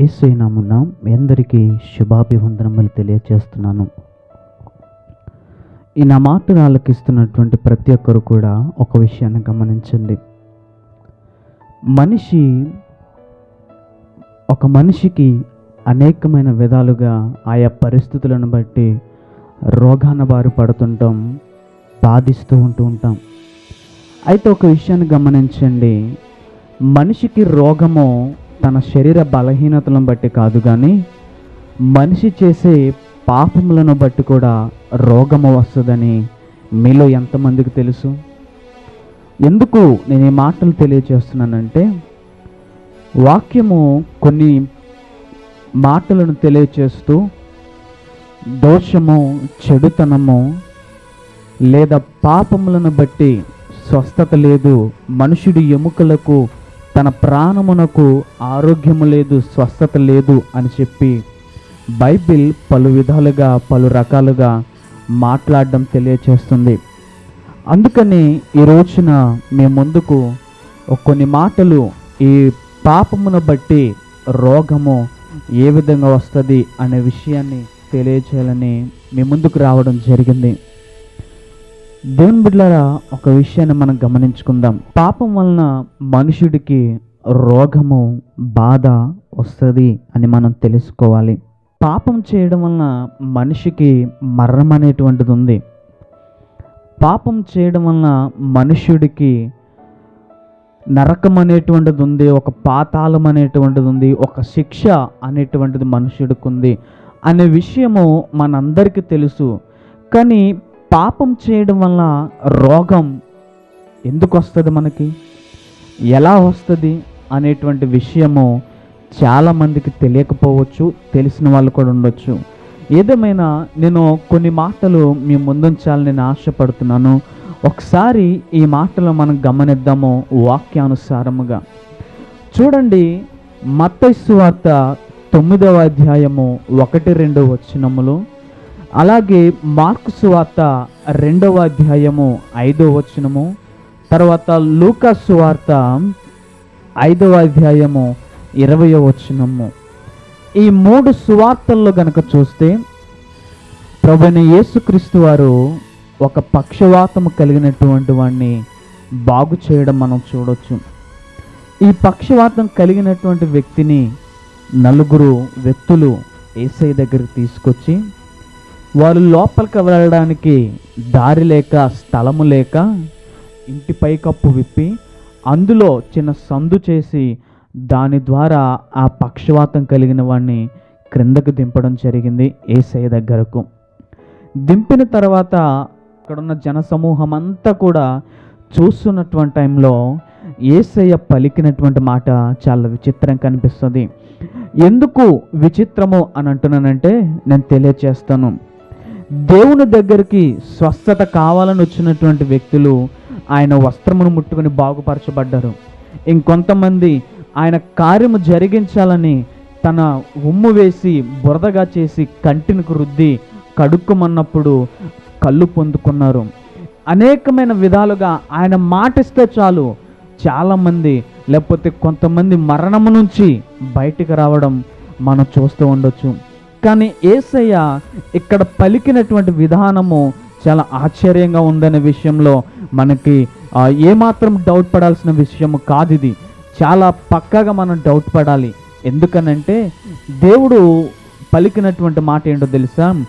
ఏసైనామున మీ అందరికీ శుభాభివందనములు తెలియజేస్తున్నాను ఈ నా మాటను ఆలకిస్తున్నటువంటి ప్రతి ఒక్కరు కూడా ఒక విషయాన్ని గమనించండి. మనిషి ఒక మనిషికి అనేకమైన విధాలుగా ఆయా పరిస్థితులను బట్టి రోగాన బారి పడుతుంటాం బాధిస్తూ ఉంటూ ఉంటాం. అయితే ఒక విషయాన్ని గమనించండి. మనిషికి రోగము తన శరీర బలహీనతలను బట్టి కాదు కానీ మనిషి చేసే పాపములను బట్టి కూడా రోగము వస్తుందని మీలో ఎంతమందికి తెలుసు? ఎందుకు నేను ఈ మాటలు తెలియజేస్తున్నానంటే వాక్యము కొన్ని మాటలను తెలియచేస్తూ దోషము చెడుతనము లేదా పాపములను బట్టి స్వస్థత లేదు మనుషుడి ఎముకలకు తన ప్రాణమునకు ఆరోగ్యము లేదు స్వస్థత లేదు అని చెప్పి బైబిల్ పలు విధాలుగా పలు రకాలుగా మాట్లాడడం తెలియచేస్తుంది. అందుకని ఈ రోజున మీ ముందుకు కొన్ని మాటలు ఈ పాపమును బట్టి రోగము ఏ విధంగా వస్తుంది అనే విషయాన్ని తెలియచేయాలని మీ ముందుకు రావడం జరిగింది. దేవుని బిడ్డలారా ఒక విషయాన్ని మనం గమనించుకుందాం. పాపం వలన మనుషుడికి రోగము బాధ వస్తుంది అని మనం తెలుసుకోవాలి. పాపం చేయడం వలన మనిషికి మరణం అనేటువంటిది ఉంది. పాపం చేయడం వలన మనుష్యుడికి నరకం అనేటువంటిది ఉంది ఒక పాతాళం అనేటువంటిది ఉంది ఒక శిక్ష అనేటువంటిది మనుషుడికి ఉంది అనే విషయము మనందరికీ తెలుసు. కానీ పాపం చేయడం వల్ల రోగం ఎందుకు వస్తుంది మనకి? ఎలా వస్తుంది అనేటువంటి విషయము చాలామందికి తెలియకపోవచ్చు తెలిసిన వాళ్ళు కూడా ఉండొచ్చు. ఏదేమైనా నేను కొన్ని మాటలు మీ ముందుంచాలని నేను ఆశపడుతున్నాను. ఒకసారి ఈ మాటలు మనం గమనిద్దాము వాక్యానుసారముగా. చూడండి మత్తైసు వార్త తొమ్మిదవ అధ్యాయము ఒకటి రెండు వచ్చినములు అలాగే మార్కు సువార్త రెండవ అధ్యాయము ఐదో వచనము తర్వాత లూకా సువార్త ఐదవ అధ్యాయము ఇరవయో వచనము. ఈ మూడు సువార్తల్లో గనక చూస్తే ప్రభుని యేసుక్రీస్తు వారు ఒక పక్షవాతము కలిగినటువంటి వాడిని బాగు చేయడం మనం చూడొచ్చు. ఈ పక్షవాతం కలిగినటువంటి వ్యక్తిని నలుగురు వ్యక్తులు ఏసై దగ్గరికి తీసుకొచ్చి వారు లోపలికి వెళ్ళడానికి దారి లేక స్థలము లేక ఇంటి పైకప్పు విప్పి అందులో చిన్న సందు చేసి దాని ద్వారా ఆ పక్షవాతం కలిగిన వాడిని క్రిందకు దింపడం జరిగింది ఏసయ్య దగ్గరకు. దింపిన తర్వాత అక్కడున్న జనసమూహం అంతా కూడా చూస్తున్నటువంటి టైంలో ఏసయ్య పలికినటువంటి మాట చాలా విచిత్రం కనిపిస్తుంది. ఎందుకు విచిత్రము అని అంటున్నానంటే నేను తెలియచేస్తాను. దేవుని దగ్గరికి స్వస్థత కావాలని వచ్చినటువంటి వ్యక్తులు ఆయన వస్త్రమును ముట్టుకుని బాగుపరచబడ్డారు. ఇంకొంతమంది ఆయన కార్యము జరిగించాలని తన ఉమ్ము వేసి బురదగా చేసి కంటినికి రుద్ది కడుక్కుమన్నప్పుడు కళ్ళు పొందుకున్నారు. అనేకమైన విధాలుగా ఆయన మాటిస్తే చాలు చాలామంది లేకపోతే కొంతమంది మరణము నుంచి బయటికి రావడం మనం చూస్తూ ఉండొచ్చు. కానీ ఏసయ్య ఇక్కడ పలికినటువంటి విధానము చాలా ఆశ్చర్యంగా ఉందనే విషయంలో మనకి ఏమాత్రం డౌట్ పడాల్సిన విషయం కాదు ఇది. చాలా పక్కగా మనం డౌట్ పడాలి. ఎందుకనంటే దేవుడు పలికినటువంటి మాట ఏంటో తెలుసా?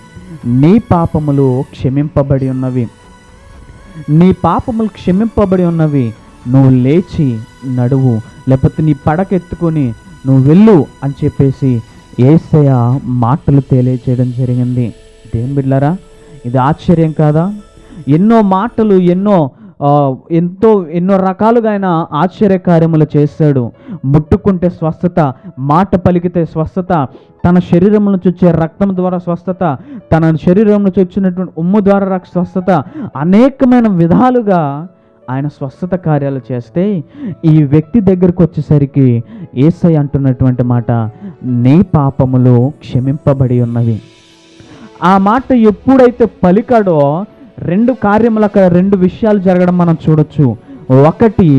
నీ పాపములు క్షమింపబడి ఉన్నవి. నీ పాపములు క్షమింపబడి ఉన్నవి. నువ్వు లేచి నడువు. లేకపోతే నీ పడకెత్తుకొని నువ్వు వెళ్ళు అని చెప్పేసి ఏసయ మాటలు తెలియచేయడం జరిగింది. దేని బిడ్లారా ఇది ఆశ్చర్యం కాదా? ఎన్నో మాటలు ఎన్నో ఎంతో ఎన్నో రకాలుగా ఆయన ఆశ్చర్య కార్యములు చేశాడు. ముట్టుకుంటే స్వస్థత మాట పలికితే స్వస్థత తన శరీరంలో నుంచి రక్తం ద్వారా స్వస్థత తన శరీరంలో చొచ్చినటువంటి ఉమ్ము ద్వారా స్వస్థత అనేకమైన విధాలుగా ఆయన స్వస్థత కార్యాలు చేస్తే ఈ వ్యక్తి దగ్గరకు వచ్చేసరికి ఏసై అంటున్నటువంటి మాట నీ పాపములు క్షమింపబడి ఉన్నవి. ఆ మాట ఎప్పుడైతే పలికాడో రెండు కార్యములు అక్కడ రెండు విషయాలు జరగడం మనం చూడొచ్చు. ఒకటి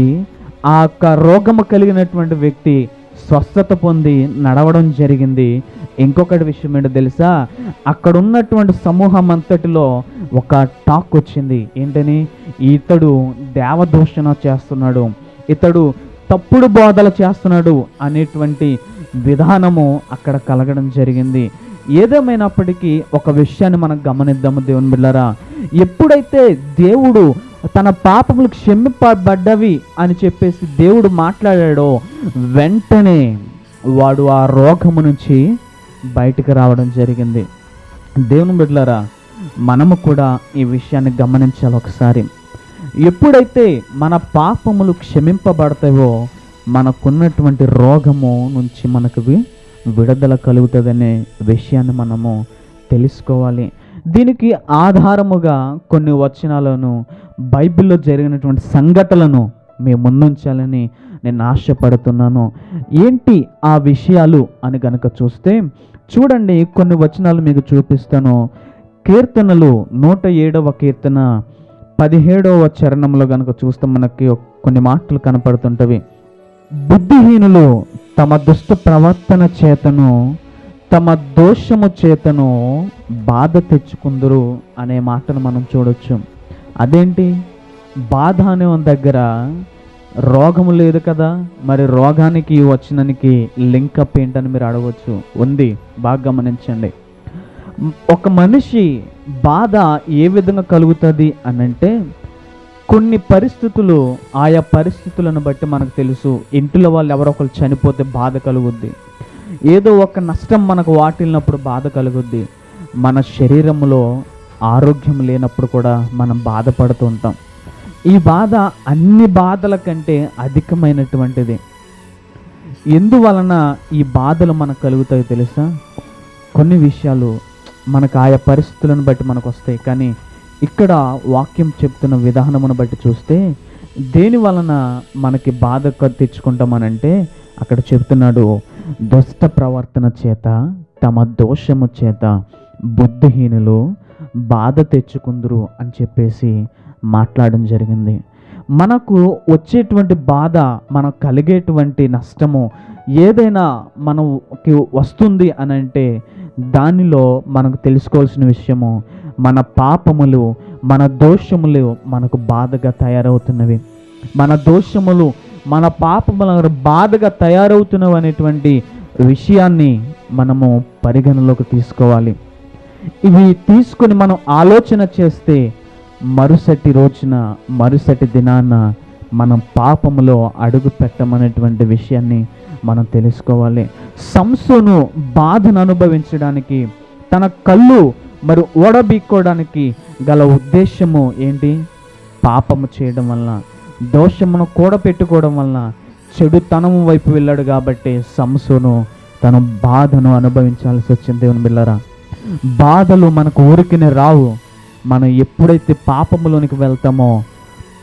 ఆ యొక్క రోగము కలిగినటువంటి వ్యక్తి స్వస్థత పొంది నడవడం జరిగింది. ఇంకొకటి విషయం ఏంటో తెలుసా? అక్కడ ఉన్నటువంటి సమూహం అంతటిలో ఒక టాక్ వచ్చింది. ఏంటని? ఇతడు దేవదూషణ చేస్తున్నాడు. ఇతడు తప్పుడు బోధలు చేస్తున్నాడు అనేటువంటి విధానము అక్కడ కలగడం జరిగింది. ఏదేమైనప్పటికీ ఒక విషయాన్ని మనం గమనిద్దాము దేవుని బిళ్ళరా? ఎప్పుడైతే దేవుడు తన పాపములు క్షమింపబడ్డవి అని చెప్పేసి దేవుడు మాట్లాడాడో వెంటనే వాడు ఆ రోగము నుంచి బయటికి రావడం జరిగింది. దేవుని బిడ్డలారా మనము కూడా ఈ విషయాన్ని గమనించాలి ఒకసారి. ఎప్పుడైతే మన పాపములు క్షమింపబడతాయో మనకున్నటువంటి రోగము నుంచి మనకు విడుదల కలుగుతుందనే విషయాన్ని మనము తెలుసుకోవాలి. దీనికి ఆధారముగా కొన్ని వచనాలను బైబిల్లో జరిగినటువంటి సంఘటనలను మీ ముందుంచాలని నేను ఆశపడుతున్నాను. ఏంటి ఆ విషయాలు అని కనుక చూస్తే చూడండి కొన్ని వచనాలు మీకు చూపిస్తాను. కీర్తనలు నూట ఏడవ కీర్తన పదిహేడవ చరణంలో కనుక చూస్తే మనకి కొన్ని మాటలు కనపడుతుంటవి. బుద్ధిహీనులు తమ దుష్ట ప్రవర్తన చేతను తమ దోషము చేతను బాధ తెచ్చుకుందరు అనే మాటను మనం చూడొచ్చు. అదేంటి? బాధ అనే దగ్గర రోగము లేదు కదా? మరి రోగానికి వచ్చినానికి లింక్ ఏంటని మీరు అడగవచ్చు ఉంది. బాగా గమనించండి. ఒక మనిషి బాధ ఏ విధంగా కలుగుతుంది అని అంటే కొన్ని పరిస్థితులు ఆయా పరిస్థితులను బట్టి మనకు తెలుసు. ఇంటిలో వాళ్ళు ఎవరో ఒకరు చనిపోతే బాధ కలుగుద్ది. ఏదో ఒక నష్టం మనకు వాటిల్లినప్పుడు బాధ కలుగుద్ది. మన శరీరంలో ఆరోగ్యం లేనప్పుడు కూడా మనం బాధపడుతూ ఉంటాం. ఈ బాధ అన్ని బాధల కంటే అధికమైనటువంటిది. ఎందువలన ఈ బాధలు మనకు కలుగుతాయి తెలుసా? కొన్ని విషయాలు మనకు ఆయా పరిస్థితులను బట్టి మనకు వస్తాయి. కానీ ఇక్కడ వాక్యం చెప్తున్న విధానమును బట్టి చూస్తే దేని వలన మనకి బాధ తెచ్చుకుంటామనంటే అక్కడ చెప్తున్నాడు దుష్ట ప్రవర్తన చేత తమ దోషము చేత బుద్ధిహీనులు బాధ తెచ్చుకుందరు అని చెప్పేసి మాట్లాడడం జరిగింది. మనకు వచ్చేటువంటి బాధ మనకు కలిగేటువంటి నష్టము ఏదైనా మనకి వస్తుంది అని అంటే దానిలో మనకు తెలుసుకోవాల్సిన విషయము మన పాపములు మన దోషములు మనకు బాధగా తయారవుతున్నవి. మన దోషములు మన పాపములను బాధగా తయారవుతున్నవి అనేటువంటి విషయాన్ని మనము పరిగణలోకి తీసుకోవాలి. ఇవి తీసుకొని మనం ఆలోచన చేస్తే మరుసటి రోజున మరుసటి దినాన మనం పాపములో అడుగు పెట్టమనేటువంటి విషయాన్ని మనం తెలుసుకోవాలి. సంసును బాధను అనుభవించడానికి తన కళ్ళు మరి ఓడబీక్కోవడానికి గల ఉద్దేశము ఏంటి? పాపము చేయడం వల్ల దోషమును కూడపెట్టుకోవడం వలన చెడుతనము వైపు వెళ్ళాడు కాబట్టి సంసును తన బాధను అనుభవించాల్సి వచ్చింది దేవుని బిళ్ళరా. బాధలు మనకు ఊరికినే రావు. మనం ఎప్పుడైతే పాపములోనికి వెళ్తామో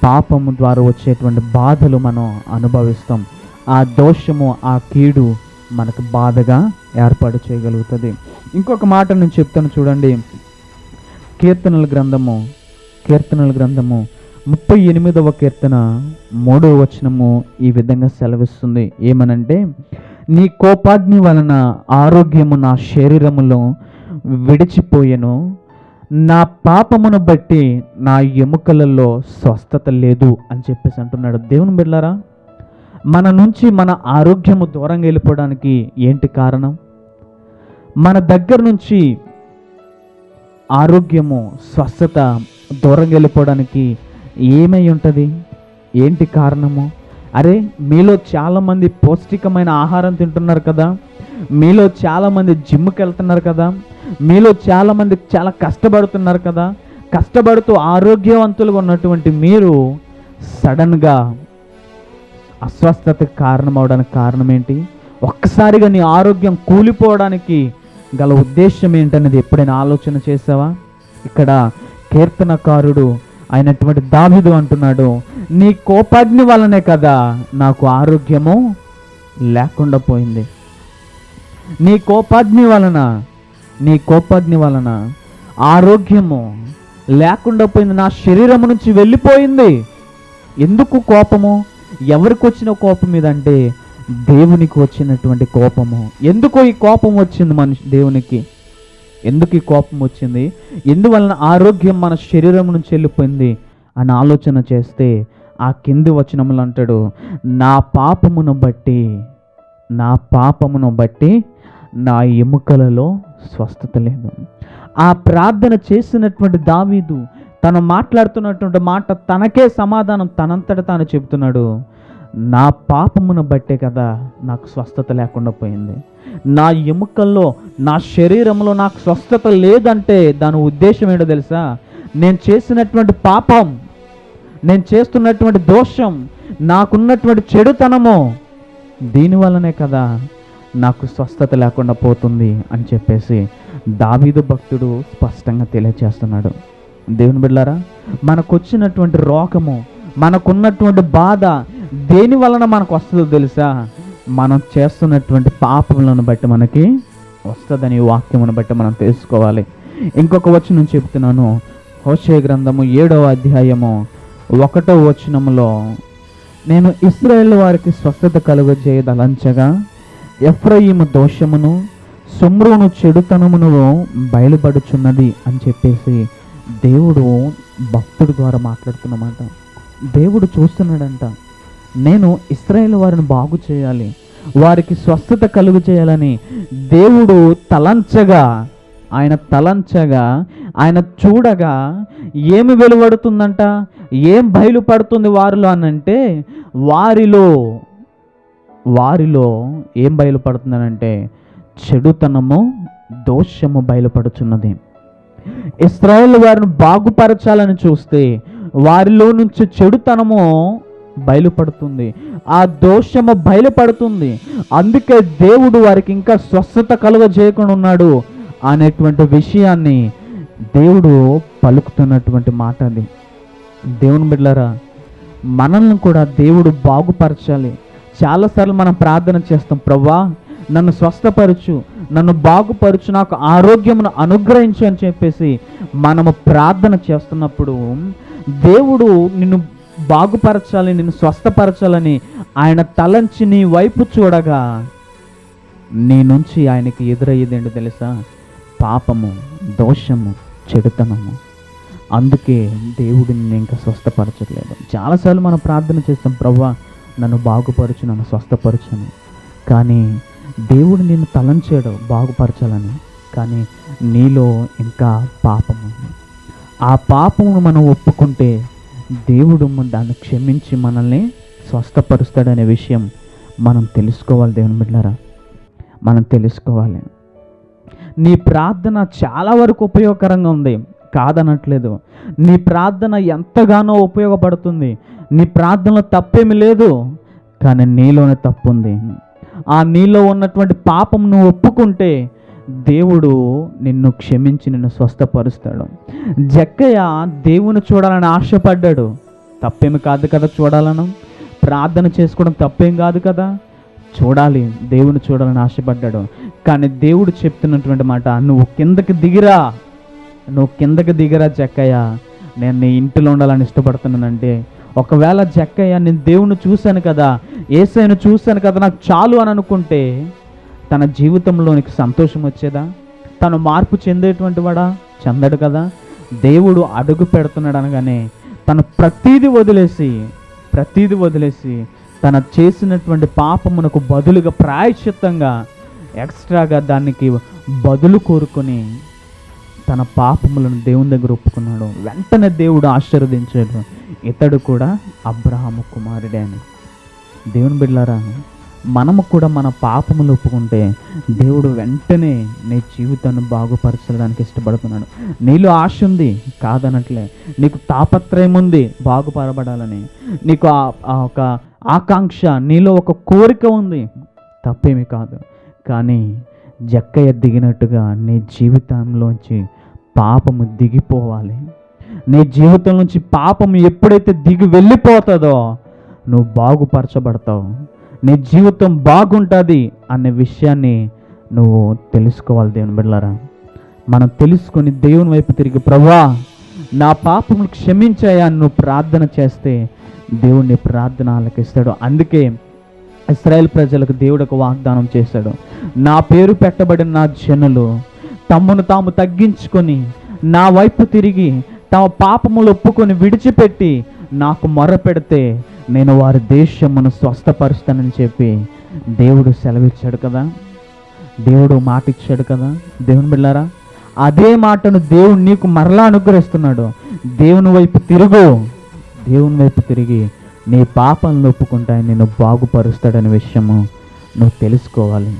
పాపము ద్వారా వచ్చేటువంటి బాధలు మనం అనుభవిస్తాం. ఆ దోషము ఆ కీడు మనకు బాధగా ఏర్పాటు చేయగలుగుతుంది. ఇంకొక మాట నేను చెప్తాను చూడండి. కీర్తనల గ్రంథము కీర్తనల గ్రంథము ముప్పై ఎనిమిదవ కీర్తన మూడవ వచనము ఈ విధంగా సెలవిస్తుంది. ఏమనంటే నీ కోపాగ్ని వలన ఆరోగ్యము నా శరీరములో విడిచిపోయెను. నా పాపమును బట్టి నా ఎముకలలో స్వస్థత లేదు అని చెప్పేసి అంటున్నాడు. దేవుని బిడ్డారా మన నుంచి మన ఆరోగ్యము దూరంగా వెళ్ళిపోవడానికి ఏంటి కారణం? మన దగ్గర నుంచి ఆరోగ్యము స్వస్థత దూరంగా వెళ్ళిపోవడానికి ఏమై ఉంటుంది ఏంటి కారణము? అరే మీలో చాలామంది పౌష్టికమైన ఆహారం తింటున్నారు కదా? మీలో చాలామంది జిమ్కి వెళ్తున్నారు కదా? మీలో చాలామంది చాలా కష్టపడుతున్నారు కదా? కష్టపడుతూ ఆరోగ్యవంతులుగా ఉన్నటువంటి మీరు సడన్గా అస్వస్థతకు కారణం అవడానికి కారణం ఏంటి ఒక్కసారిగా నీ ఆరోగ్యం కూలిపోవడానికి గల ఉద్దేశం ఏంటనేది ఎప్పుడైనా ఆలోచన చేసావా? ఇక్కడ కీర్తనకారుడు అయినటువంటి దావిదు అంటున్నాడు నీ కోపాగ్ని వలనే కదా నాకు ఆరోగ్యము లేకుండా పోయింది. నీ కోపాగ్ని వలన నీ కోపాగ్ని వలన ఆరోగ్యము లేకుండా పోయింది. నా శరీరం నుంచి వెళ్ళిపోయింది. ఎందుకు కోపము? ఎవరికి వచ్చిన కోపం మీద అంటే దేవునికి వచ్చినటువంటి కోపము. ఎందుకో ఈ కోపం వచ్చింది మనిషి దేవునికి? ఎందుకు ఈ కోపం వచ్చింది? ఎందువలన ఆరోగ్యం మన శరీరం నుంచి వెళ్ళిపోయింది? అని ఆలోచన చేస్తే ఆ కింది వచనములు అంటాడు నా పాపమును బట్టి నా పాపమును బట్టి నా ఎముకలలో స్వస్థత లేదు. ఆ ప్రార్థన చేసినటువంటి దావీదు తను మాట్లాడుతున్నటువంటి మాట తనకే సమాధానం తనంతట తాను చెబుతున్నాడు. నా పాపమును బట్టే కదా నాకు స్వస్థత లేకుండా పోయింది. నా ఎముకల్లో నా శరీరంలో నాకు స్వస్థత లేదంటే దాని ఉద్దేశం ఏంటో తెలుసా? నేను చేసినటువంటి పాపం నేను చేస్తున్నటువంటి దోషం నాకున్నటువంటి చెడుతనము దీనివల్లనే కదా నాకు స్వస్థత లేకుండా పోతుంది అని చెప్పేసి దావీదు భక్తుడు స్పష్టంగా తెలియచేస్తున్నాడు. దేవుని బిడ్డారా మనకు వచ్చినటువంటి రోగము మనకున్నటువంటి బాధ దేని వలన మనకు వస్తుందో తెలుసా? మనం చేస్తున్నటువంటి పాపములను బట్టి మనకి వస్తుందని వాక్యమును బట్టి మనం తెలుసుకోవాలి. ఇంకొక వచనం చెప్తున్నాను. హోషే గ్రంథము ఏడవ అధ్యాయము ఒకటో వచనములో నేను ఇస్రాయేల్ వారికి స్వస్థత కలుగజేయదలంచగా ఎఫ్రయిము దోషమును సుమ్రును చెడుతనమును బయలుపడుచున్నది అని చెప్పేసి దేవుడు భక్తుడి ద్వారా మాట్లాడుతున్నమాట. దేవుడు చూస్తున్నాడంట నేను ఇస్రాయేల్ వారిని బాగు చేయాలి. వారికి స్వస్థత కలుగు చేయాలని దేవుడు తలంచగా ఆయన తలంచగా ఆయన చూడగా ఏమి వెలువడుతుందంట? ఏం బయలుపడుతుంది వారిలో అనంటే వారిలో వారిలో ఏం బయలుపడుతుందనంటే చెడుతనము దోషము బయలుపడుచున్నది. ఇస్రాయేల్ వారిని బాగుపరచాలని చూస్తే వారిలో నుంచి చెడుతనము బయలుపడుతుంది. ఆ దోషము బయలుపడుతుంది. అందుకే దేవుడు వారికి ఇంకా స్వస్థత కలుగ చేయకుండా ఉన్నాడు అనేటువంటి విషయాన్ని దేవుడు పలుకుతున్నటువంటి మాట అది. దేవుని బిడ్డలారా మనల్ని కూడా దేవుడు బాగుపరచాలి. చాలాసార్లు మనం ప్రార్థన చేస్తాం ప్రవ్వా నన్ను స్వస్థపరచు నన్ను బాగుపరచు నాకు ఆరోగ్యమును అనుగ్రహించు అని చెప్పేసి మనము ప్రార్థన చేస్తున్నప్పుడు దేవుడు నిన్ను బాగుపరచాలి నిన్ను స్వస్థపరచాలని ఆయన తలంచి నీ వైపు చూడగా నీ నుంచి ఆయనకి ఎదురయ్యేది ఏంటో తెలుసా? పాపము దోషము చెడుతనము. అందుకే దేవుడిని నేను ఇంకా స్వస్థపరచట్లేదు. చాలాసార్లు మనం ప్రార్థన చేస్తాం ప్రవ్వా నన్ను బాగుపరచు నన్ను స్వస్థపరచను కానీ దేవుడు నిన్ను తలంచాడు బాగుపరచాలని. కానీ నీలో ఇంకా పాపం ఉంది. ఆ పాపమును మనం ఒప్పుకుంటే దేవుడు దాన్ని క్షమించి మనల్ని స్వస్థపరుస్తాడనే విషయం మనం తెలుసుకోవాలి దేవుని బిడ్డారా మనం తెలుసుకోవాలి. నీ ప్రార్థన చాలా వరకు ఉపయోగకరంగా ఉంది. కాదనట్లేదు. నీ ప్రార్థన ఎంతగానో ఉపయోగపడుతుంది. నీ ప్రార్థనలో తప్పేమి లేదు. కానీ నీలోనే తప్పు ఉంది ఆ నీలో ఉన్నటువంటి పాపం నువ్వు ఒప్పుకుంటే దేవుడు నిన్ను క్షమించి నిన్ను స్వస్థపరుస్తాడు. జక్కయ్య దేవుని చూడాలని ఆశపడ్డాడు. తప్పేమి కాదు కదా చూడాలను? ప్రార్థన చేసుకోవడం తప్పేం కాదు కదా? చూడాలి దేవుని చూడాలని ఆశపడ్డాడు. కానీ దేవుడు చెప్తున్నటువంటి మాట నువ్వు కిందకి దిగిరా నువ్వు కిందకి దిగిరా జక్కయ్య. నేను నీ ఇంటిలో ఉండాలని ఇష్టపడుతున్నానంటే ఒకవేళ జక్కయ్య నేను దేవుణ్ణి చూశాను కదా ఏసైను చూశాను కదా నాకు చాలు అని అనుకుంటే తన జీవితంలోనికి సంతోషం వచ్చేదా? తను మార్పు చెందేటువంటి వాడా? చెందడు కదా. దేవుడు అడుగు పెడుతున్నాడు అనగానే తను ప్రతీది వదిలేసి ప్రతీది వదిలేసి తన చేసినటువంటి పాపమునకు బదులుగా ప్రాయశ్చిత్తంగా ఎక్స్ట్రాగా దానికి బదులు కోరుకొని తన పాపములను దేవుని దగ్గర ఒప్పుకున్నాడు. వెంటనే దేవుడు ఆశీర్వదించాడు. ఇతడు కూడా అబ్రహాము కుమారుడే అని. దేవుని బిడ్డారా మనము కూడా మన పాపములు ఒప్పుకుంటే దేవుడు వెంటనే నీ జీవితాన్ని బాగుపరచడానికి ఇష్టపడుతున్నాడు. నీలో ఆశ ఉంది కాదనట్లే. నీకు తాపత్రయం ఉంది బాగుపరబడాలని నీకు ఆ- ఆ ఒక ఆకాంక్ష నీలో ఒక కోరిక ఉంది తప్పేమి కాదు. కానీ జక్కయ్య దిగినట్టుగా నీ జీవితంలోంచి పాపము దిగిపోవాలి. నీ జీవితం నుంచి పాపం ఎప్పుడైతే దిగి వెళ్ళిపోతుందో నువ్వు బాగుపరచబడతావు. నీ జీవితం బాగుంటుంది అనే విషయాన్ని నువ్వు తెలుసుకోవాలి దేవుని బిడ్డలారా. మనం తెలుసుకొని దేవుని వైపు తిరిగి ప్రభా నా పాపములు క్షమించాయా? నువ్వు ప్రార్థన చేస్తే దేవుణ్ణి ప్రార్థన ఆలకిస్తాడు. అందుకే ఇస్రాయేల్ ప్రజలకు దేవుడు ఒక వాగ్దానం చేశాడు. నా పేరు పెట్టబడిన నా జనులు తమ్మును తాము తగ్గించుకొని నా వైపు తిరిగి తమ పాపములు ఒప్పుకొని విడిచిపెట్టి నాకు మొర పెడితే నేను వారి దేశమును స్వస్థపరుస్తానని చెప్పి దేవుడు సెలవిచ్చాడు కదా. దేవుడు మాట ఇచ్చాడు కదా. దేవుని బిళ్ళారా అదే మాటను దేవుడు నీకు మరలా అనుగ్రహిస్తున్నాడు. దేవుని వైపు తిరుగు. దేవుని వైపు తిరిగి నీ పాపాలను ఒప్పుకుంటాయి నిన్ను బాగుపరుస్తాడనే విషయము నువ్వు తెలుసుకోవాలి.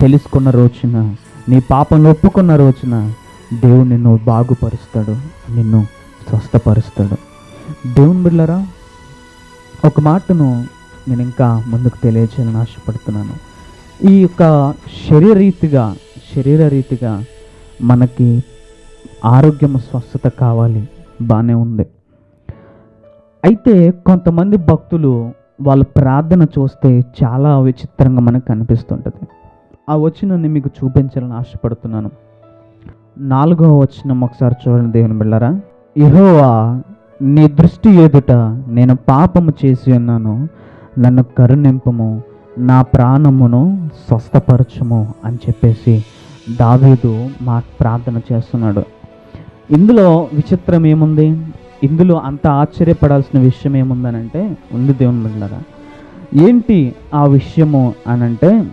తెలుసుకున్న రోజున నీ పాపంలో ఒప్పుకున్న రోజున దేవుడు నిన్ను బాగుపరుస్తాడు నిన్ను స్వస్థపరుస్తాడు. దేవుని బిళ్ళరా ఒక మాటను నేను ఇంకా ముందుకు తెలియచేయాలని ఆశపడుతున్నాను. ఈ యొక్క శరీరరీతిగా శరీర రీతిగా మనకి ఆరోగ్యం స్వస్థత కావాలి బాగానే ఉంది. అయితే కొంతమంది భక్తులు వాళ్ళ ప్రార్థన చూస్తే చాలా విచిత్రంగా మనకు కనిపిస్తుంటుంది. ఆ వచనాన్ని మీకు చూపించాలని ఆశపడుతున్నాను. నాలుగవ వచనం ఒకసారి చూడండి దేవుని బిళ్ళరా. ఇహోవా నీ దృష్టి ఎదుట నేను పాపము చేసి ఉన్నాను. నన్ను కరుణింపము. నా ప్రాణమును స్వస్థపరచము అని చెప్పేసి దావీదు మా ప్రార్థన చేస్తున్నాడు. ఇందులో విచిత్రం ఏముంది? ఇందులో అంత ఆశ్చర్యపడాల్సిన విషయం ఏముందనంటే ఉంది దేవుని బిడ్డలారా ఏంటి ఆ విషయము అనంటే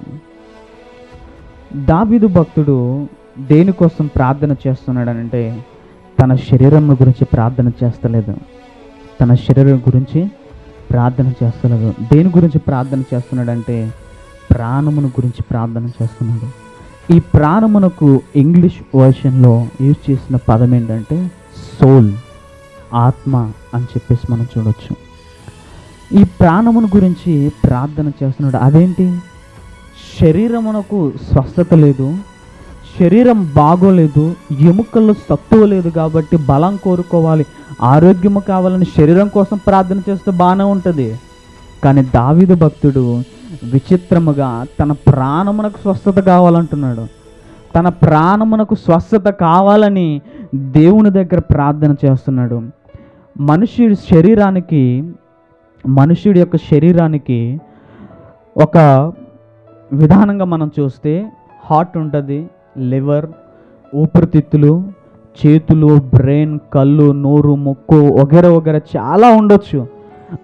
దావీదు భక్తుడు దేనికోసం ప్రార్థన చేస్తున్నాడనంటే తన శరీరం గురించి ప్రార్థన చేస్తలేదు. తన శరీరం గురించి ప్రార్థన చేస్తలేదు. దేని గురించి ప్రార్థన చేస్తున్నాడంటే ప్రాణమును గురించి ప్రార్థన చేస్తున్నాడు. ఈ ప్రాణమునకు ఇంగ్లీష్ వర్షన్లో యూజ్ చేసిన పదం ఏంటంటే సోల్ ఆత్మ అని చెప్పేసి మనం చూడవచ్చు ఈ ప్రాణమును గురించి ప్రార్థన చేస్తున్నాడు. అదేంటి? శరీరమునకు స్వస్థత లేదు. శరీరం బాగోలేదు ఎముకల్లో సత్తువ లేదు కాబట్టి బలం కోరుకోవాలి. ఆరోగ్యము కావాలని శరీరం కోసం ప్రార్థన చేస్తే బాగానే ఉంటుంది. కానీ దావిద భక్తుడు విచిత్రముగా తన ప్రాణమునకు స్వస్థత కావాలంటున్నాడు. తన ప్రాణమునకు స్వస్థత కావాలని దేవుని దగ్గర ప్రార్థన చేస్తున్నాడు. మనుష్యుడి శరీరానికి మనుష్యుడి యొక్క శరీరానికి ఒక విధానంగా మనం చూస్తే హార్ట్ ఉంటుంది లివర్ ఊపిరితిత్తులు చేతులు బ్రెయిన్ కళ్ళు నోరు ముక్కు వగేర వగేర చాలా ఉండొచ్చు.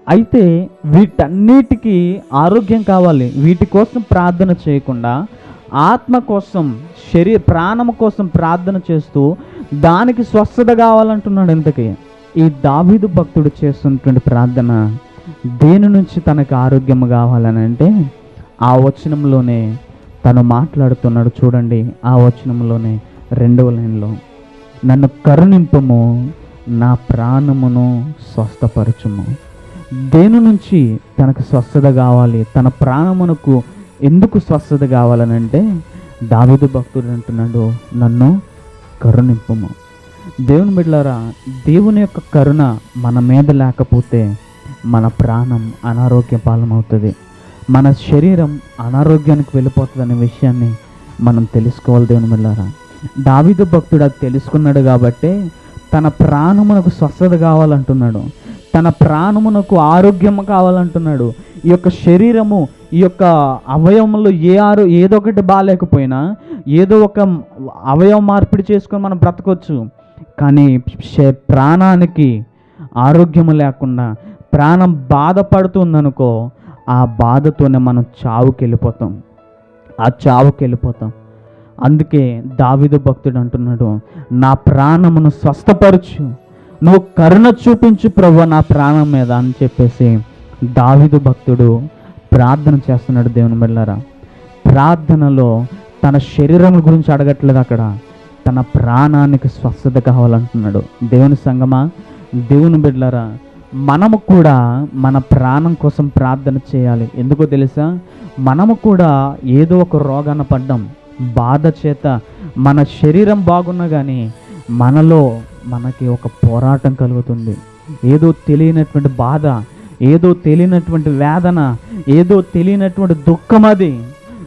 అయితే వీటన్నిటికీ ఆరోగ్యం కావాలి. వీటి కోసం ప్రార్థన చేయకుండా ఆత్మ కోసం శరీర ప్రాణం కోసం ప్రార్థన చేస్తూ దానికి స్వస్థత కావాలంటున్నాడు ఇంతకీ. ఈ దావీదు భక్తుడు చేస్తున్నటువంటి ప్రార్థన దేని నుంచి తనకు ఆరోగ్యం కావాలని అంటే ఆ వచనంలోనే తను మాట్లాడుతున్నాడు చూడండి ఆ వచనంలోనే రెండవ లైన్లో. నన్ను కరుణింపము నా ప్రాణమును స్వస్థపరచుము. దేని నుంచి తనకు స్వస్థత కావాలి? తన ప్రాణమునకు ఎందుకు స్వస్థత కావాలనంటే దావిదు భక్తుడు అంటున్నాడు నన్ను కరుణింపము. దేవుని బిడ్డలారా దేవుని యొక్క కరుణ మన మీద లేకపోతే మన ప్రాణం అనారోగ్య పాలమవుతుంది. మన శరీరం అనారోగ్యానికి వెళ్ళిపోతుంది అనే విషయాన్ని మనం తెలుసుకోవాలి దేవుని మిల్లారా దావిదు భక్తుడు అది తెలుసుకున్నాడు కాబట్టే తన ప్రాణమునకు స్వస్థత కావాలంటున్నాడు. తన ప్రాణమునకు ఆరోగ్యం కావాలంటున్నాడు. ఈ యొక్క శరీరము ఈ యొక్క అవయవంలో ఏ ఆరో ఏదో ఒకటి బాగాలేకపోయినా ఏదో ఒక అవయవం మార్పిడి చేసుకొని మనం బ్రతకొచ్చు. కానీ శ- ప్రాణానికి ఆరోగ్యము లేకుండా ప్రాణం బాధపడుతుందనుకో ఆ బాధతోనే మనం చావుకి వెళ్ళిపోతాం ఆ చావుకి వెళ్ళిపోతాం అందుకే దావిదు భక్తుడు అంటున్నాడు నా ప్రాణమును స్వస్థపరచు. నువ్వు కరుణ చూపించు ప్రభు నా ప్రాణం మీద అని చెప్పేసి దావిదు భక్తుడు ప్రార్థన చేస్తున్నాడు దేవుని బిళ్ళారా ప్రార్థనలో తన శరీరం గురించి అడగట్లేదు అక్కడ. తన ప్రాణానికి స్వస్థత కావాలంటున్నాడు. దేవుని సంగమా? దేవుని బిడ్డలారా మనము కూడా మన ప్రాణం కోసం ప్రార్థన చేయాలి. ఎందుకో తెలుసా? మనము కూడా ఏదో ఒక రోగాన పడ్డాం బాధ చేత మన శరీరం బాగున్నా కానీ మనలో మనకి ఒక పోరాటం కలుగుతుంది. ఏదో తెలియనటువంటి బాధ ఏదో తెలియనటువంటి వేదన ఏదో తెలియనటువంటి దుఃఖం అది.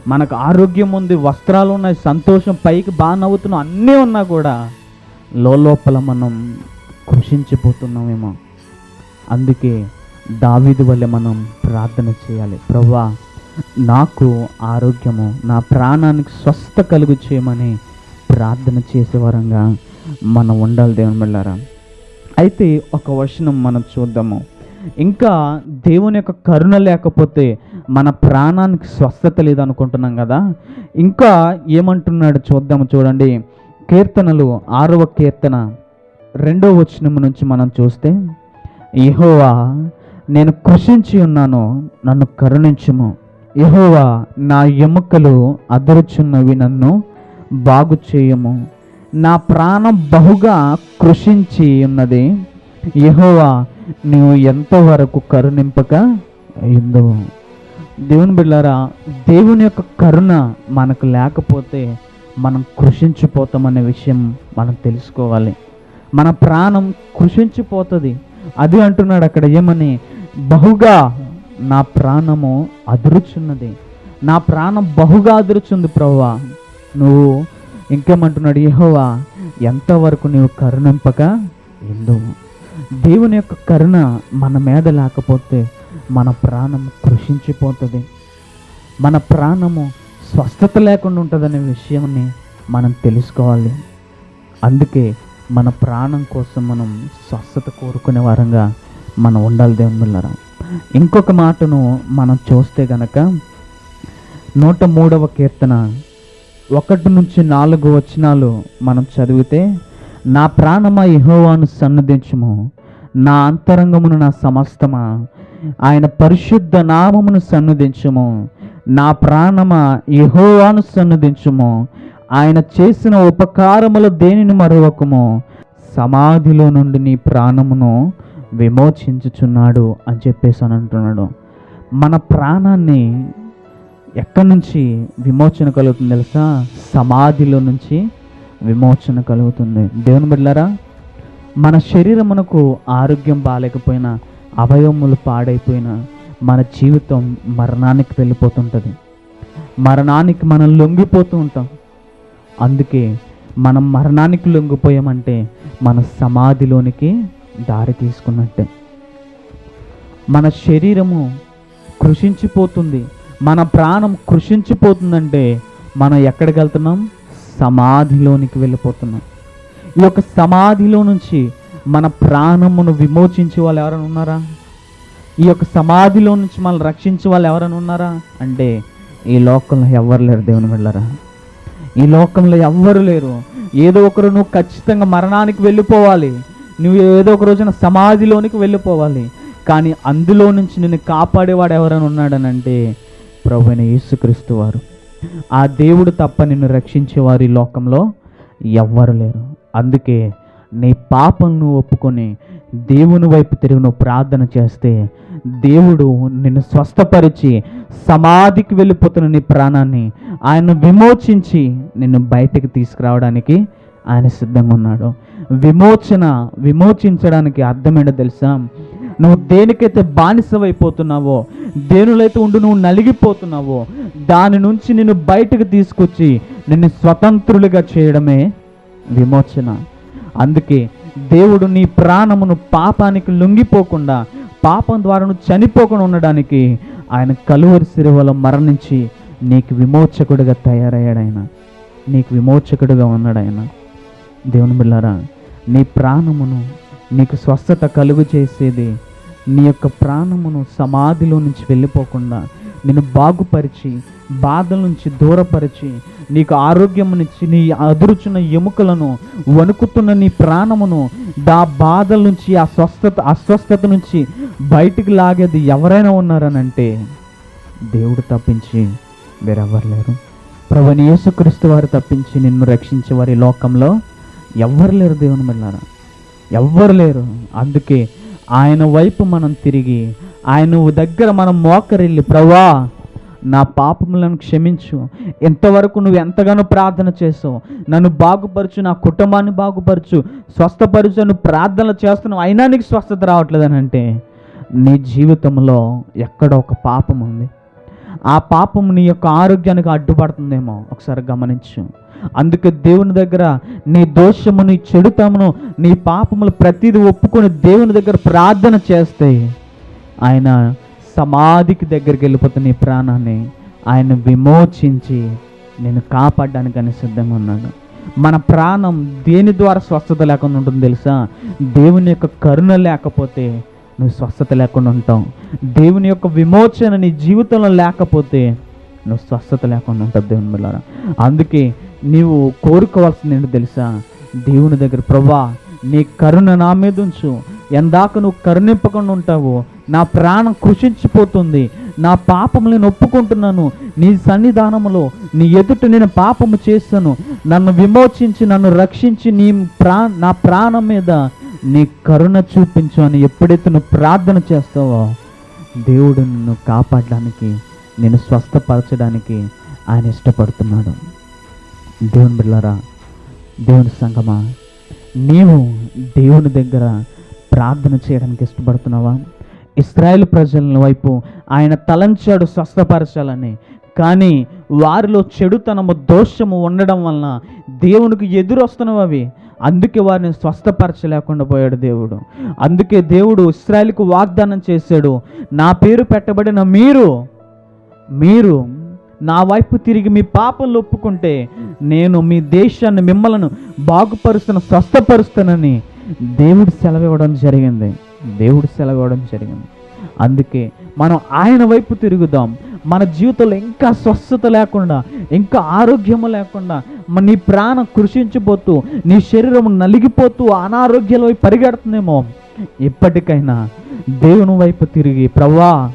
మనకు ఆరోగ్యం ఉంది వస్త్రాలు ఉన్నాయి సంతోషం పైకి బాగా నవ్వుతున్నాం అన్నీ ఉన్నా కూడా లోపల మనం కృషించిపోతున్నామేమో. అందుకే దావీదు వల్లే మనం ప్రార్థన చేయాలి. ప్రవ్వా నాకు ఆరోగ్యము నా ప్రాణానికి స్వస్థ కలుగు చేయమని ప్రార్థన చేసే వరంగా మనం ఉండాలి దేవుని వెళ్ళారా అయితే ఒక వర్షం మనం చూద్దాము. ఇంకా దేవుని యొక్క కరుణ లేకపోతే మన ప్రాణానికి స్వస్థత లేదనుకుంటున్నాం కదా? ఇంకా ఏమంటున్నాడు చూద్దాము చూడండి. కీర్తనలు ఆరవ కీర్తన రెండో వచనం నుంచి మనం చూస్తే ఇహోవా నేను కృషించి ఉన్నాను నన్ను కరుణించుము. ఇహోవా నా ఎముకలు అదరుచున్నవి నన్ను బాగు చేయము నా ప్రాణం బహుగా కృషించి ఉన్నది. యహోవా నీవు ఎంతవరకు కరుణింపక అయిందో దేవుని బిళ్ళారా దేవుని యొక్క కరుణ మనకు లేకపోతే మనం కృషించిపోతామనే విషయం మనం తెలుసుకోవాలి. మన ప్రాణం కృషించిపోతుంది. అది అంటున్నాడు అక్కడ ఏమని? బహుగా నా ప్రాణము అదురుచున్నది. నా ప్రాణం బహుగా అదురుచుంది ప్రవ్వా. నువ్వు ఇంకేమంటున్నాడు? యెహోవా ఎంతవరకు నీవు కరుణింపక ఎందువు? దేవుని యొక్క కరుణ మన మీద లేకపోతే మన ప్రాణం కృషించిపోతుంది. మన ప్రాణము స్వస్థత లేకుండా ఉంటుందనే విషయాన్ని మనం తెలుసుకోవాలి. అందుకే మన ప్రాణం కోసం మనం స్వస్థత కోరుకునే వారంగా మనం ఉండాలి దేవుళ్ళరా ఇంకొక మాటను మనం చూస్తే గనక నూట మూడవ కీర్తన ఒకటి నుంచి నాలుగు వచనాలు మనం చదివితే నా ప్రాణమా యహోవాను సన్నదించము నా అంతరంగమును నా సమస్తమా ఆయన పరిశుద్ధ నామమును సన్నదించము నా ప్రాణమా యహోవాను సన్నదించము ఆయన చేసిన ఉపకారములు దేనిని మరొకము సమాధిలో నుండి నీ ప్రాణమును విమోచించుచున్నాడు అని చెప్పేసి అని అంటున్నాడు. మన ప్రాణాన్ని ఎక్కడి నుంచి విమోచన కలుగుతుంది తెలుసా? సమాధిలో నుంచి విమోచన కలుగుతుంది. దేవుని బిడ్డారా మన శరీరమునకు ఆరోగ్యం బాగాలేకపోయినా అవయవములు పాడైపోయినా మన జీవితం మరణానికి వెళ్ళిపోతుంటుంది. మరణానికి మనం లొంగిపోతూ ఉంటాం. అందుకే మనం మరణానికి లొంగిపోయామంటే మన సమాధిలోనికి దారి తీసుకున్నట్టే. మన శరీరము కృషించిపోతుంది మన ప్రాణం కృషించిపోతుందంటే మనం ఎక్కడికి వెళ్తున్నాం? సమాధిలోనికి వెళ్ళిపోతున్నాం. ఈ యొక్క సమాధిలో నుంచి మన ప్రాణమును విమోచించే వాళ్ళు ఎవరైనా ఉన్నారా? ఈ యొక్క సమాధిలో నుంచి మనల్ని రక్షించే వాళ్ళు ఎవరైనా ఉన్నారా? అంటే ఈ లోకంలో ఎవ్వరు లేరు దేవుని వెళ్ళారా ఈ లోకంలో ఎవ్వరు లేరు. ఏదో ఒకరు నువ్వు ఖచ్చితంగా మరణానికి వెళ్ళిపోవాలి. నువ్వు ఏదో ఒక రోజున సమాధిలోనికి వెళ్ళిపోవాలి. కానీ అందులో నుంచి నిన్ను కాపాడేవాడు ఎవరైనా ఉన్నాడనంటే ప్రభు అయిన యేసుక్రీస్తు వారు. ఆ దేవుడు తప్ప నిన్ను రక్షించేవారు ఈ లోకంలో ఎవ్వరు లేరు. అందుకే నీ పాపం నువ్వు ఒప్పుకొని దేవుని వైపు తిరిగి నువ్వు ప్రార్థన చేస్తే దేవుడు నిన్ను స్వస్థపరిచి సమాధికి వెళ్ళిపోతున్న నీ ప్రాణాన్ని ఆయన విమోచించి నిన్ను బయటకు తీసుకురావడానికి ఆయన సిద్ధంగా ఉన్నాడు. విమోచన విమోచించడానికి అర్థమేంటో తెలుసా? నువ్వు దేనికైతే బానిసవైపోతున్నావో దేనిలైతే ఉండి నువ్వు నలిగిపోతున్నావో దాని నుంచి నిన్ను బయటకు తీసుకొచ్చి నిన్ను స్వతంత్రులుగా చేయడమే విమోచన. అందుకే దేవుడు నీ ప్రాణమును పాపానికి లొంగిపోకుండా పాపం ద్వారా చనిపోకుండా ఉండడానికి ఆయన కలువరి సిరువలో మరణించి నీకు విమోచకుడిగా తయారయ్యాడు ఆయన. నీకు విమోచకుడిగా ఉన్నాడు ఆయన. దేవుని బిళ్ళారా నీ ప్రాణమును నీకు స్వస్థత కలుగు చేసేది నీ యొక్క ప్రాణమును సమాధిలో నుంచి వెళ్ళిపోకుండా నిన్ను బాగుపరిచి బాధల నుంచి దూరపరిచి నీకు ఆరోగ్యమునిచ్చి నీ అదురుచున్న ఎముకలను వణుకుతున్న నీ ప్రాణమును దా బాధల నుంచి ఆ స్వస్థత అస్వస్థత నుంచి బయటికి లాగేది ఎవరైనా ఉన్నారనంటే దేవుడు తప్పించి వేరెవ్వరు లేరు. ప్రభుని యేసుక్రీస్తు వారు తప్పించి నిన్ను రక్షించే వారి లోకంలో ఎవ్వరు లేరు దేవుని మిల్లారా ఎవ్వరు లేరు. అందుకే ఆయన వైపు మనం తిరిగి ఆయన దగ్గర మనం మోకరిల్లి ప్రభా నా పాపములను క్షమించు. ఎంతవరకు నువ్వు ఎంతగానో ప్రార్థన చేసావు. నన్ను బాగుపరచు నా కుటుంబాన్ని బాగుపరచు స్వస్థపరచు నువ్వు ప్రార్థనలు చేస్తున్నావు. అయినా నీకు స్వస్థత రావట్లేదని అంటే నీ జీవితంలో ఎక్కడ ఒక పాపం ఉంది. ఆ పాపం నీ యొక్క ఆరోగ్యానికి అడ్డుపడుతుందేమో ఒకసారి గమనించు. అందుకే దేవుని దగ్గర నీ దోషము నీ చెడుతమును నీ పాపములు ప్రతిదీ ఒప్పుకొని దేవుని దగ్గర ప్రార్థన చేస్తే ఆయన సమాధికి దగ్గరికి వెళ్ళిపోతున్న నీ ప్రాణాన్ని ఆయన విమోచించి నేను కాపాడడానికి అని సిద్ధంగా ఉన్నాడు. మన ప్రాణం దేని ద్వారా స్వస్థత లేకుండా ఉంటుంది తెలుసా? దేవుని యొక్క కరుణ లేకపోతే నువ్వు స్వస్థత లేకుండా ఉంటావు. దేవుని యొక్క విమోచన నీ జీవితంలో లేకపోతే నువ్వు స్వస్థత లేకుండా ఉంటావు దేవుని బిళ్ళారా అందుకే నీవు కోరుకోవాల్సింది ఏంటో తెలుసా? దేవుని దగ్గర ప్రభా నీ కరుణ నా మీద ఉంచు. ఎందాక నువ్వు కరుణింపకుండా ఉంటావు. నా ప్రాణం కృషించిపోతుంది. నా పాపములు నేను ఒప్పుకుంటున్నాను నీ సన్నిధానములో నీ ఎదుట నేను పాపము చేస్తాను. నన్ను విమోచించి నన్ను రక్షించి నీ ప్రా నా ప్రాణం మీద నీ కరుణ చూపించు అని ఎప్పుడైతే నువ్వు ప్రార్థన చేస్తావో దేవుడు నిన్ను కాపాడడానికి నేను స్వస్థపరచడానికి ఆయన ఇష్టపడుతున్నాడు. దేవుని బిళ్ళరా దేవుని సంగమా నీవు దేవుని దగ్గర ప్రార్థన చేయడానికి ఇష్టపడుతున్నావా? ఇస్రాయేల్ ప్రజల వైపు ఆయన తలంచాడు స్వస్థపరచాలని. కానీ వారిలో చెడుతనము దోషము ఉండడం వలన దేవునికి ఎదురొస్తున్నవి అవి. అందుకే వారిని స్వస్థపరచలేకుండా పోయాడు దేవుడు. అందుకే దేవుడు ఇస్రాయల్కు వాగ్దానం చేశాడు నా పేరు పెట్టబడిన మీరు మీరు నా వైపు తిరిగి మీ పాపలు ఒప్పుకుంటే నేను మీ దేశాన్ని మిమ్మలను బాగుపరుస్తున్న స్వస్థపరుస్తానని దేవుడు సెలవివ్వడం జరిగింది. దేవుడు సెలవివ్వడం జరిగింది. అందుకే మనం ఆయన వైపు తిరుగుదాం. మన జీవితంలో ఇంకా స్వస్థత లేకుండా ఇంకా ఆరోగ్యము లేకుండా నీ ప్రాణం కృషించిపోతూ నీ శరీరం నలిగిపోతూ అనారోగ్యాల వైపు పరిగెడుతుందేమో? ఇప్పటికైనా దేవుని వైపు తిరిగి ప్రవ్వా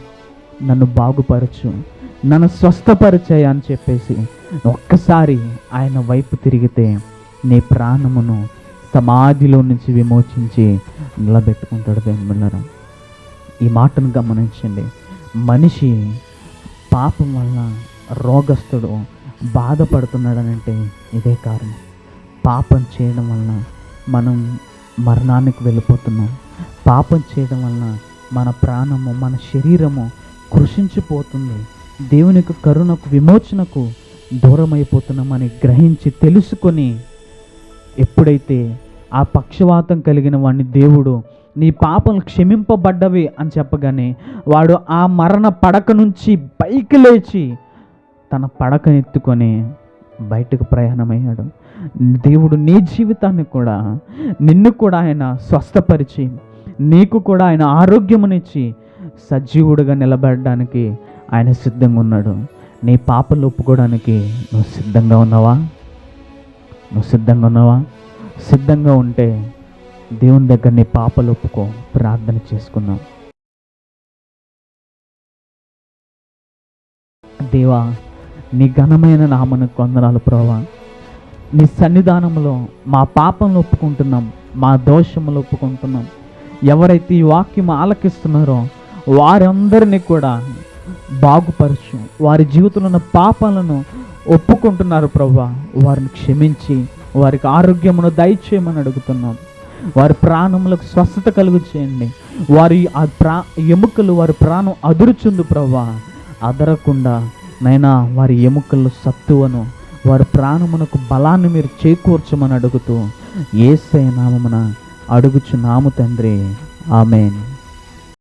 నన్ను బాగుపరచు. నన్ను స్వస్థపరిచాయి అని చెప్పేసి ఒక్కసారి ఆయన వైపు తిరిగితే నీ ప్రాణమును సమాధిలో నుంచి విమోచించి నిలబెట్టుకుంటాడు దేవుడు ఈ మాటను గమనించండి. మనిషి పాపం వల్ల రోగస్తుడు బాధపడుతున్నాడనంటే ఇదే కారణం. పాపం చేయడం వలన మనం మరణానికి వెళ్ళిపోతున్నాం. పాపం చేయడం వలన మన ప్రాణము మన శరీరము కృషించిపోతుంది. దేవుని యొక్క కరుణకు విమోచనకు దూరమైపోతున్నామని గ్రహించి తెలుసుకొని ఎప్పుడైతే ఆ పక్షవాతం కలిగిన వాడిని దేవుడు నీ పాపలు క్షమింపబడ్డవి అని చెప్పగానే వాడు ఆ మరణ పడక నుంచి పైకి లేచి తన పడకనెత్తుకొని బయటకు ప్రయాణమయ్యాడు. దేవుడు నీ జీవితాన్ని కూడా నిన్ను కూడా ఆయన స్వస్థపరిచి నీకు కూడా ఆయన ఆరోగ్యమునిచ్చి సజీవుడుగా నిలబడడానికి ఆయన సిద్ధంగా ఉన్నాడు. నీ పాపలు ఒప్పుకోవడానికి నువ్వు సిద్ధంగా ఉన్నావా? నువ్వు సిద్ధంగా ఉన్నావా? సిద్ధంగా ఉంటే దేవుని దగ్గర నీ పాపలు ఒప్పుకో. ప్రార్థన చేసుకుందాం. దేవా నీ ఘనమైన నామను కొందనాలు ప్రోవా నీ సన్నిధానంలో మా పాపంలో ఒప్పుకుంటున్నాం మా దోషములు ఒప్పుకుంటున్నాం. ఎవరైతే ఈ వాక్యం ఆలకిస్తున్నారో వారందరినీ కూడా బాగుపరచు. వారి జీవితంలో ఉన్న పాపాలను ఒప్పుకుంటున్నారు ప్రభా. వారిని క్షమించి వారికి ఆరోగ్యమును దయచేయమని అడుగుతున్నాం. వారి ప్రాణములకు స్వస్థత కలుగు చేయండి. వారి ఆ ప్రా ఎముకలు వారి ప్రాణం అదురుచుంది ప్రభా. అదరకుండా నైనా వారి ఎముకల్లో సత్తువను వారి ప్రాణమునకు బలాన్ని మీరు చేకూర్చమని అడుగుతూ ఏసై నామమున అడుగుచు నాము తండ్రి. ఆమెన్.